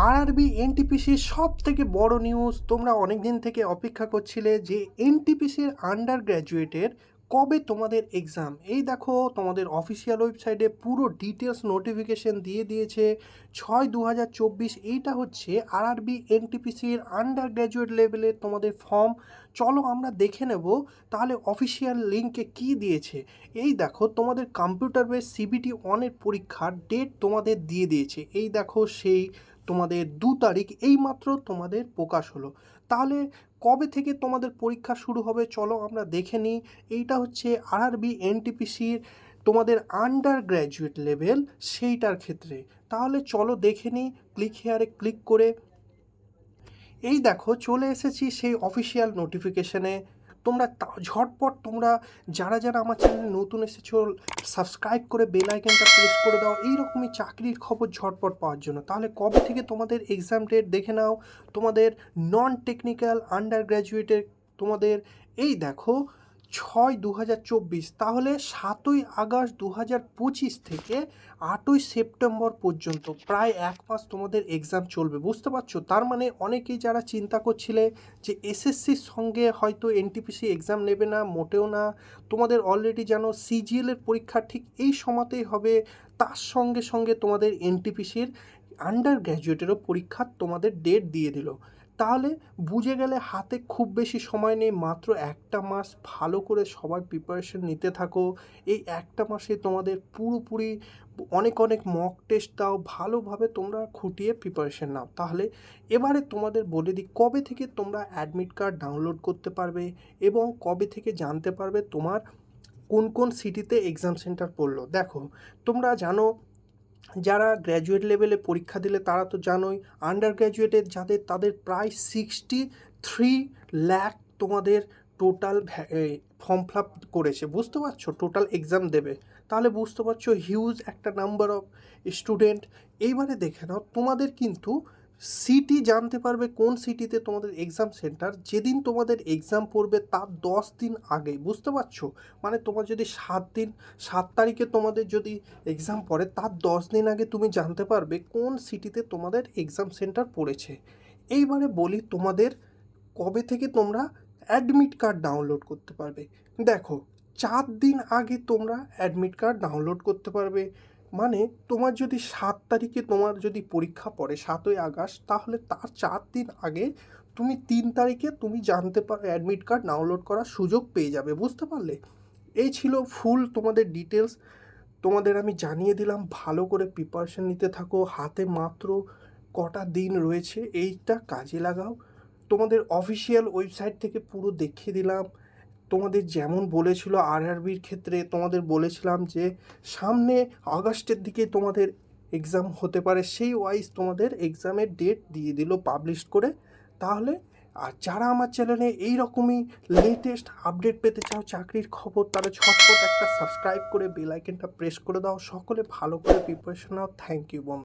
RRB এনটিপিসির সব থেকে বড় নিউজ তোমরা অনেক দিন থেকে অপেক্ষা করছিলে যে এনটিপিসির আন্ডার গ্র্যাজুয়েটের কবে তোমাদের এক্সাম এই দেখো, তোমাদের অফিসিয়াল ওয়েবসাইটে পুরো ডিটেলস নোটিফিকেশন দিয়ে দিয়েছে ছয় দু হাজার চব্বিশ। এইটা হচ্ছে আরআরবি এনটিপিসির আন্ডার গ্র্যাজুয়েট লেভেলে তোমাদের ফর্ম চলো আমরা দেখে নেব তাহলে অফিসিয়াল লিঙ্কে কি দিয়েছে। এই দেখো, তোমাদের কম্পিউটার বেস সিবিটি অনের পরীক্ষার ডেট তোমাদের দিয়ে দিয়েছে। এই দেখো, সেই তোমাদের দু তারিখ এইমাত্র তোমাদের প্রকাশ হলো। তাহলে কবে থেকে তোমাদের পরীক্ষা শুরু হবে চলো আমরা দেখে নিই। এইটা হচ্ছে আরআরবি এনটিপিসির তোমাদের আন্ডার গ্র্যাজুয়েট লেভেল সেইটার ক্ষেত্রে। তাহলে চলো দেখে নিই ক্লিক হেয়ারে ক্লিক করে। এই দেখো চলে এসেছি সেই অফিসিয়াল নোটিফিকেশনে তোমরা ঝটপট তোমরা যারা যারা আমার চ্যানেলে নতুন এসেছ সাবস্ক্রাইব করে বেল আইকনটা প্রেস করে দাও। এই রকমই চাকরির খবর ঝটপট পাওয়ার জন্য। তাহলে কবে থেকে তোমাদের এক্সাম ডেট দেখে নাও? তোমাদের নন টেকনিক্যাল আন্ডার গ্র্যাজুয়েটের তোমাদের, এই দেখো ছয় দু তাহলে সাতই আগস্ট দু হাজার পঁচিশ থেকে আটই সেপ্টেম্বর পর্যন্ত প্রায় এক মাস তোমাদের এক্সাম চলবে, বুঝতে পারছ? তার মানে অনেকেই যারা চিন্তা করছিলে যে এসএসসির সঙ্গে হয়তো এনটিপিসি এক্সাম নেবে না, মোটেও না, তোমাদের অলরেডি জানো সিজিএলের পরীক্ষা ঠিক এই সময়তেই হবে, তার সঙ্গে সঙ্গে তোমাদের এনটিপিসির আন্ডার গ্র্যাজুয়েটেরও পরীক্ষা তোমাদের ডেট দিয়ে দিল। তাহলে বুঝে গেলে হাতে খুব বেশি সময় নেই, মাত্র একটা মাস ভালো করে সবাই প্রিপারেশন নিতে থাকো। এই একটা মাসে তোমাদের পুরোপুরি অনেক অনেক মক টেস্ট দাও, ভালোভাবে তোমরা খুঁটিয়ে প্রিপারেশন নাও। তাহলে এবারে তোমাদের বলে দিই, কবে থেকে তোমরা অ্যাডমিট কার্ড ডাউনলোড করতে পারবে এবং কবে থেকে জানতে পারবে তোমার কোন কোন সিটিতে এক্সাম সেন্টার পড়ল। দেখো, তোমরা জানো যারা গ্র্যাজুয়েট লেভেলে পরীক্ষা দিলে তারা তো জানোই আন্ডার গ্র্যাজুয়েটে যাদের, তাদের প্রায় সিক্সটি থ্রি ল্যাক তোমাদের টোটাল ফর্ম ফিল আপ করেছে। বুঝতে পারছ? টোটাল এক্সাম দেবে। তাহলে বুঝতে পারছ হিউজ একটা নাম্বার অফ স্টুডেন্ট এইবারে দেখে নাও, তোমাদের কিন্তু সিটি জানতে পারবে কোন সিটিতে তোমাদের এক্সাম সেন্টার যেদিন তোমাদের এক্সাম পড়বে তার দশ দিন আগে বুঝতে পারছ? মানে তোমার যদি সাত দিন, সাত তারিখে তোমাদের যদি এক্সাম পড়ে, তার দশ দিন আগে তুমি জানতে পারবে কোন সিটিতে তোমাদের এক্সাম সেন্টার পড়েছে। এইবারে বলি তোমাদের কবে থেকে তোমরা অ্যাডমিট কার্ড ডাউনলোড করতে পারবে। দেখো, চার দিন আগে তোমরা অ্যাডমিট কার্ড ডাউনলোড করতে পারবে। মানে তোমার যদি সাত তারিখে তোমার যদি পরীক্ষা পড়ে সাতই আগস্ট, তাহলে তার চার দিন আগে তুমি তিন তারিখে তুমি জানতে পার অ্যাডমিট কার্ড ডাউনলোড করার সুযোগ পেয়ে যাবে, বুঝতে পারলে? এই ছিল ফুল তোমাদের ডিটেলস তোমাদের আমি জানিয়ে দিলাম, ভালো করে প্রিপারেশন নিতে থাকো, হাতে মাত্র কটা দিন রয়েছে, এইটা কাজে লাগাও। তোমাদের অফিসিয়াল ওয়েবসাইট থেকে পুরো দেখিয়ে দিলাম। তোমাদের যেমন বলেছিল আরআরবির ক্ষেত্রে, তোমাদের বলেছিলাম যে সামনে আগস্টের দিকে তোমাদের এক্সাম হতে পারে, সেই ওয়াইজ তোমাদের এক্সামের ডেট দিয়ে দিল পাবলিশ করে। তাহলে, আর যারা আমার চ্যানেলে এই রকমই লেটেস্ট আপডেট পেতে চাও, চাকরির খবর, তাহলে ঝটপট একটা সাবস্ক্রাইব করে বেল প্রেস করে দাও। সকলে ভালো করে প্রিপারেশন নাও। থ্যাংক ইউ বন্ধু।